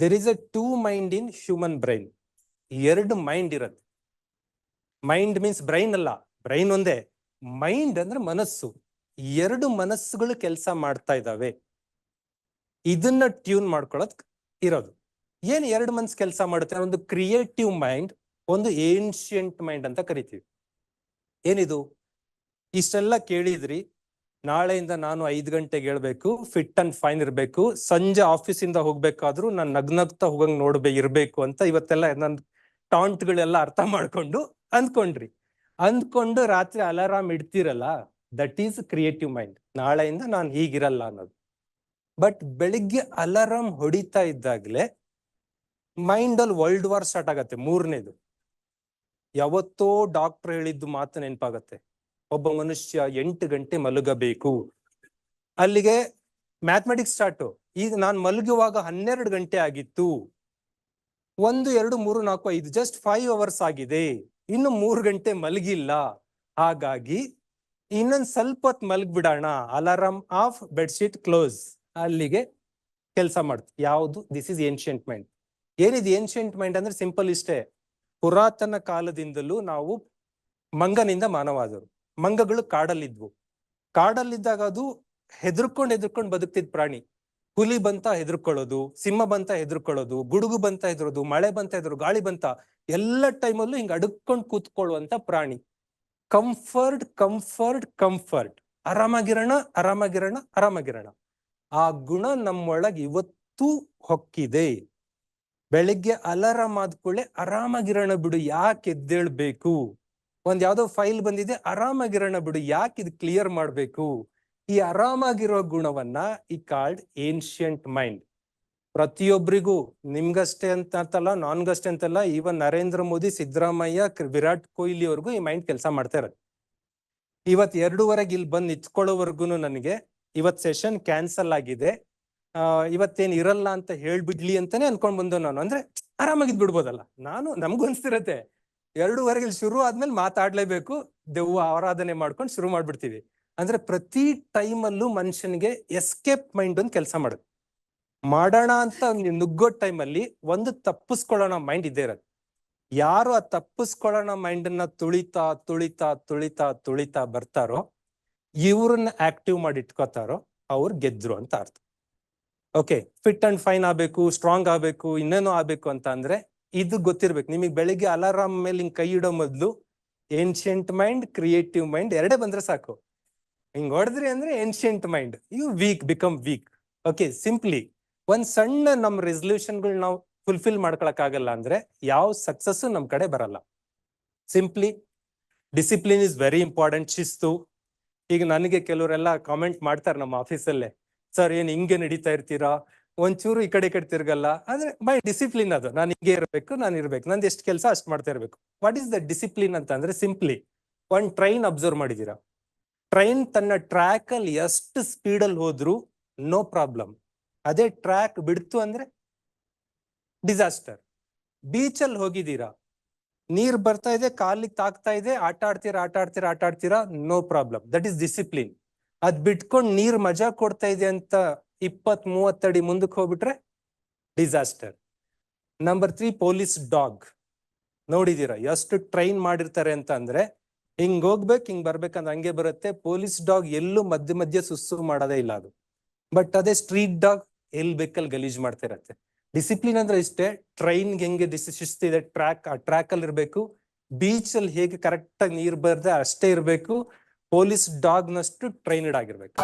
There is a two mind in human brain ಎರಡು mind ಇರುತ್ತೆ. Mind means brain ಅಲ್ಲ. Brain ಒಂದೇ. Mind ಅಂದ್ರೆ ಮನಸ್ಸು. ಎರಡು ಮನಸ್ಸುಗಳು ಕೆಲಸ ಮಾಡ್ತಾ ಇದ್ದಾವೆ ಇದನ್ನ ಟ್ಯೂನ್ ಮಾಡ್ಕೊಳ್ಳೋದ್ ಇರೋದು. ಏನ್ ಎರಡು ಮನ್ಸ್ ಕೆಲಸ ಮಾಡುತ್ತೆ? ಒಂದು ಕ್ರಿಯೇಟಿವ್ ಮೈಂಡ್ ಒಂದು ಏನ್ಶಿಯಂಟ್ ಮೈಂಡ್ ಅಂತ ಕರಿತೀವಿ. ಏನಿದು? ಇಷ್ಟೆಲ್ಲ ಕೇಳಿದ್ರಿ. ನಾಳೆಯಿಂದ ನಾನು ಐದು ಗಂಟೆಗೆ ಹೇಳ್ಬೇಕು ಫಿಟ್ ಅಂಡ್ ಫೈನ್ ಇರ್ಬೇಕು. ಸಂಜೆ ಆಫೀಸಿಂದ ಹೋಗ್ಬೇಕಾದ್ರೂ ನಾನು ನಗ್ನಗ್ತಾ ಹೋಗಂಗ್ ನೋಡ್ಬೇ, ಇರ್ಬೇಕು ಅಂತ ಇವತ್ತೆಲ್ಲ ನನ್ ಟಾಂಟ್ಗಳೆಲ್ಲ ಅರ್ಥ ಮಾಡ್ಕೊಂಡು ಅಂದ್ಕೊಂಡ್ರಿ. ಅಂದ್ಕೊಂಡು ರಾತ್ರಿ ಅಲಾರಾಮ್ ಇಡ್ತಿರಲ್ಲ ದಟ್ ಈಸ್ ಕ್ರಿಯೇಟಿವ್ ಮೈಂಡ್ ನಾಳೆಯಿಂದ ನಾನು ಹೀಗಿರಲ್ಲ ಅನ್ನೋದು. ಬಟ್ ಬೆಳಿಗ್ಗೆ ಅಲಾರಾಮ್ ಹೊಡಿತಾ ಇದ್ದಾಗ್ಲೇ ಮೈಂಡ್ ಅಲ್ಲಿ ವರ್ಲ್ಡ್ ವಾರ್ ಸ್ಟಾರ್ಟ್ ಆಗತ್ತೆ ಮೂರನೇದು. ಯಾವತ್ತೋ ಡಾಕ್ಟರ್ ಹೇಳಿದ್ದು ಮಾತು ನೆನಪಾಗತ್ತೆ. ಒಬ್ಬ ಮನುಷ್ಯ ಎಂಟು ಗಂಟೆ ಮಲಗಬೇಕು. ಅಲ್ಲಿಗೆ ಮ್ಯಾಥಮೆಟಿಕ್ಸ್ ಸ್ಟಾರ್ಟ್ ಈಗ ನಾನು ಮಲಗುವಾಗ ಹನ್ನೆರಡು ಗಂಟೆ ಆಗಿತ್ತು. ಒಂದು, ಎರಡು, ಮೂರು, ನಾಲ್ಕು, ಐದು ಜಸ್ಟ್ ಫೈವ್ ಅವರ್ಸ್ ಆಗಿದೆ. ಇನ್ನು ಮೂರು ಗಂಟೆ ಮಲಗಿಲ್ಲ. ಹಾಗಾಗಿ ಇನ್ನೊಂದ್ ಸ್ವಲ್ಪ ಹೊತ್ತು ಮಲಗ್ಬಿಡೋಣ. ಅಲಾರಾಮ್ ಆಫ್ ಬೆಡ್ಶೀಟ್ ಕ್ಲೋಸ್ ಅಲ್ಲಿಗೆ ಕೆಲಸ ಮಾಡ್ತು ಯಾವುದು? ದಿಸ್ ಇಸ್ ಏನ್ಶಿಯಂಟ್ ಮೈಂಡ್ ಏನಿದು ಏನ್ಶಿಯಂಟ್ ಮೈಂಡ್ ಅಂದ್ರೆ ಸಿಂಪಲ್ ಇಷ್ಟೇ. ಪುರಾತನ ಕಾಲದಿಂದಲೂ ನಾವು ಮಂಗನಿಂದ ಮಾನವಾದರು ಮಂಗಗಳು ಕಾಡಲ್ಲಿದ್ವು. ಕಾಡಲ್ಲಿದ್ದಾಗ ಅದು ಹೆದರ್ಕೊಂಡ್ ಹೆದರ್ಕೊಂಡ್ ಬದುಕ್ತಿದ್ ಪ್ರಾಣಿ. ಹುಲಿ ಬಂತ ಹೆದರ್ಕೊಳ್ಳೋದು, ಸಿಂಹ ಬಂತ ಹೆದರ್ಕೊಳ್ಳೋದು, ಗುಡುಗು ಬಂತ ಹೆದರೋದು, ಮಳೆ ಬಂತ ಹೆದರು ಗಾಳಿ ಬಂತ ಎಲ್ಲ ಟೈಮಲ್ಲೂ ಹಿಂಗ್ ಅಡುಕೊಂಡು ಕೂತ್ಕೊಳ್ಳುವಂತ ಪ್ರಾಣಿ. Comfort comfort comfort. ಆರಾಮಾಗಿರೋಣ ಆರಾಮಾಗಿರೋಣ ಆರಾಮಾಗಿರೋಣ. ಆ ಗುಣ ನಮ್ಮೊಳಗೆ ಇವತ್ತು ಹೊಕ್ಕಿದೆ. ಬೆಳಿಗ್ಗೆ ಅಲಾರಾಮ್ ಆದ್ಕೊಳ್ಳೆ ಆರಾಮಾಗಿರೋಣ ಬಿಡು, ಯಾಕೆ ಎದ್ದೇಳ್ಬೇಕು? ಒಂದ್ ಯಾವ್ದೋ ಫೈಲ್ ಬಂದಿದೆ, ಆರಾಮಾಗಿರೋಣ ಬಿಡು, ಯಾಕೆ ಇದು ಕ್ಲಿಯರ್ ಮಾಡ್ಬೇಕು? ಈ ಆರಾಮಾಗಿರೋ ಗುಣವನ್ನ ಈ ಕಾಲ್ಡ್ ಏನ್ಶಿಯಂಟ್ ಮೈಂಡ್ ಪ್ರತಿಯೊಬ್ಬರಿಗೂ ನಿಮ್ಗಷ್ಟೇ ಅಂತ ಅಂತಲ್ಲ ನಾನ್ಗಷ್ಟೇ ಅಂತಲ್ಲ ಈವನ್ ನರೇಂದ್ರ ಮೋದಿ, ಸಿದ್ದರಾಮಯ್ಯ ವಿರಾಟ್ ಕೊಹ್ಲಿ ಅವ್ರಿಗೂ ಈ ಮೈಂಡ್ ಕೆಲಸ ಮಾಡ್ತಾ ಇರೋದು. ಇವತ್ ಎರಡೂವರೆಗೆ ಇಲ್ಲಿ ಬಂದ್ ನಿಂತ್ಕೊಳ್ಳೋವರೆಗೂ ನನಗೆ ಇವತ್ ಸೆಷನ್ ಕ್ಯಾನ್ಸಲ್ ಆಗಿದೆ. ಆ, ಇವತ್ತೇನ್ ಇರಲ್ಲ ಅಂತ ಹೇಳ್ಬಿಡ್ಲಿ ಅಂತಾನೆ ಅನ್ಕೊಂಡ್ ಬಂದೋ ನಾನು. ಅಂದ್ರೆ ಆರಾಮಾಗಿದ್ ಬಿಡ್ಬೋದಲ್ಲ? ನಾನು, ನಮ್ಗೂ ಅನ್ಸ್ತಿರತ್ತೆ. ಎರಡೂವರೆಗೆ ಶುರು ಆದ್ಮೇಲೆ ಮಾತಾಡ್ಲೇಬೇಕು. ದೆವ್ವ ಆರಾಧನೆ ಮಾಡ್ಕೊಂಡು ಶುರು ಮಾಡ್ಬಿಡ್ತೀವಿ. ಅಂದ್ರೆ ಪ್ರತಿ ಟೈಮಲ್ಲೂ ಮನುಷ್ಯನಿಗೆ ಎಸ್ಕೇಪ್ ಮೈಂಡ್ ಒಂದು ಕೆಲಸ ಮಾಡುದು ಮಾಡೋಣ ಅಂತ ನುಗ್ಗೋ ಟೈಮಲ್ಲಿ ಒಂದು ತಪ್ಪಿಸ್ಕೊಳ್ಳೋಣ ಮೈಂಡ್ ಇದ್ದೇ ಇರತ್ತೆ. ಯಾರು ಆ ತಪ್ಪಿಸ್ಕೊಳ್ಳೋಣ ಮೈಂಡ್ ಅನ್ನ ತುಳಿತಾ ತುಳಿತಾ ತುಳಿತಾ ತುಳಿತಾ ಬರ್ತಾರೋ, ಇವ್ರನ್ನ ಆಕ್ಟಿವ್ ಮಾಡಿ ಇಟ್ಕೋತಾರೋ, ಅವ್ರು ಗೆದ್ರು ಅಂತ ಅರ್ಥ. ಓಕೆ ಫಿಟ್ ಅಂಡ್ ಫೈನ್ ಆಗ್ಬೇಕು ಸ್ಟ್ರಾಂಗ್ ಆಗ್ಬೇಕು, ಇನ್ನೇನೋ ಆಗ್ಬೇಕು ಅಂತ ಅಂದ್ರೆ ಇದು ಗೊತ್ತಿರ್ಬೇಕು. ನಿಮಗೆ ಬೆಳಿಗ್ಗೆ ಅಲಾರಾಮ್ ಮೇಲೆ ಹಿಂಗ್ ಕೈ ಇಡೋ ಮೊದ್ಲು ಏನ್ಷಿಯಂಟ್ ಮೈಂಡ್ ಕ್ರಿಯೇಟಿವ್ ಮೈಂಡ್ ಎರಡೇ ಬಂದ್ರೆ ಸಾಕು. ಹಿಂಗ್ ಹೊಡೆದ್ರಿ ಅಂದ್ರೆ ancient mind you weak become weak okay simply ಒಂದ್ ಸಣ್ಣ ನಮ್ಮ ರೆಸೊಲ್ಯೂಷನ್ಗಳು ನಾವು ಫುಲ್ಫಿಲ್ ಮಾಡ್ಕೊಳಕ್ ಆಗಲ್ಲ ಅಂದ್ರೆ ಯಾವ ಸಕ್ಸಸ್ ನಮ್ ಕಡೆ ಬರಲ್ಲ. Simply discipline is very important ಶಿಸ್ತು. ಈಗ ನನಗೆ ಕೆಲವರೆಲ್ಲ ಕಾಮೆಂಟ್ ಮಾಡ್ತಾರೆ ನಮ್ಮ ಆಫೀಸಲ್ಲೇ ಸರ್ ಏನ್ ಹಿಂಗೆ ನಡೀತಾ ಇರ್ತೀರಾ? ಒಂಚೂರು ಈ ಕಡೆ ಈ ಕಡೆ ತಿರ್ಗಲ್ಲ. ಅಂದ್ರೆ ಬೈ ಡಿಸಿಪ್ಲಿನ್ ಅದು. ನಾನು ಹಿಂಗೆ ಇರಬೇಕು, ನಾನು ಇರ್ಬೇಕು. ನಂದು ಎಷ್ಟು ಕೆಲಸ ಅಷ್ಟು ಮಾಡ್ತಾ ಇರಬೇಕು. ವಾಟ್ ಈಸ್ ದ ಡಿಸಿಪ್ಲಿನ್ ಅಂತ ಅಂದ್ರೆ ಸಿಂಪ್ಲಿ ಒನ್ ಟ್ರೈನ್ ಅಬ್ಸರ್ವ್ ಮಾಡಿದೀರಾ. ಟ್ರೈನ್ ತನ್ನ ಟ್ರ್ಯಾಕ್ ಅಲ್ಲಿ ಎಷ್ಟು ಸ್ಪೀಡ್ ಅಲ್ಲಿ ಹೋದ್ರು ನೋ ಪ್ರಾಬ್ಲಮ್ ಅದೇ ಟ್ರ್ಯಾಕ್ ಬಿಡ್ತು ಅಂದ್ರೆ ಡಿಸಾಸ್ಟರ್ ಬೀಚ್ ಅಲ್ಲಿ ಹೋಗಿದ್ದೀರಾ ನೀರ್ ಬರ್ತಾ ಇದೆ, ಕಾಲಿಗೆ ತಾಕ್ತಾ ಇದೆ, ಆಟ ಆಡ್ತೀರಾ ಆಟ ಆಡ್ತೀರಾ ಆಟ ಆಡ್ತೀರಾ no problem that is discipline ಅದ್ ಬಿಟ್ಕೊಂಡು ನೀರ್ ಮಜಾ ಕೊಡ್ತಾ ಇದೆ ಅಂತ ಇಪ್ಪತ್ ಮೂವತ್ತಡಿ ಮುಂದಕ್ಕೆ ಹೋಗ್ಬಿಟ್ರೆ disaster. Number three, police dog. ನೋಡಿದೀರ, ಎಷ್ಟು ಟ್ರೈನ್ ಮಾಡಿರ್ತಾರೆ ಅಂತ ಅಂದ್ರೆ, ಹಿಂಗ್ ಹೋಗ್ಬೇಕು, ಹಿಂಗ್ ಬರ್ಬೇಕಂದ್ರೆ ಹಂಗೆ ಬರುತ್ತೆ. ಪೊಲೀಸ್ ಡಾಗ್ ಎಲ್ಲೂ ಮಧ್ಯ ಮಧ್ಯ ಸುಸ್ಸು ಮಾಡೋದೇ ಇಲ್ಲ ಅದು. ಬಟ್ ಅದೇ ಸ್ಟ್ರೀಟ್ ಡಾಗ್ ಎಲ್ಲಿ ಬೇಕಲ್ಲಿ ಗಲೀಜ್ ಮಾಡ್ತಾ ಇರತ್ತೆ ಡಿಸಿಪ್ಲಿನ್ ಅಂದ್ರೆ ಇಷ್ಟೇ ಟ್ರೈನ್ ಹೆಂಗೆ ಶಿಸ್ತಿದೆ, ಟ್ರ್ಯಾಕ್, ಆ ಟ್ರ್ಯಾಕ್ ಅಲ್ಲಿ ಇರ್ಬೇಕು. ಬೀಚ್ ಅಲ್ಲಿ ಹೇಗೆ ಕರೆಕ್ಟ್ ಆಗಿ ನೀರ್ ಬರ್ದೆ ಅಷ್ಟೇ ಇರ್ಬೇಕು. ಪೊಲೀಸ್ ಡಾಗ್ ನಷ್ಟು ಟ್ರೈನ್ಡ್ ಆಗಿರ್ಬೇಕು.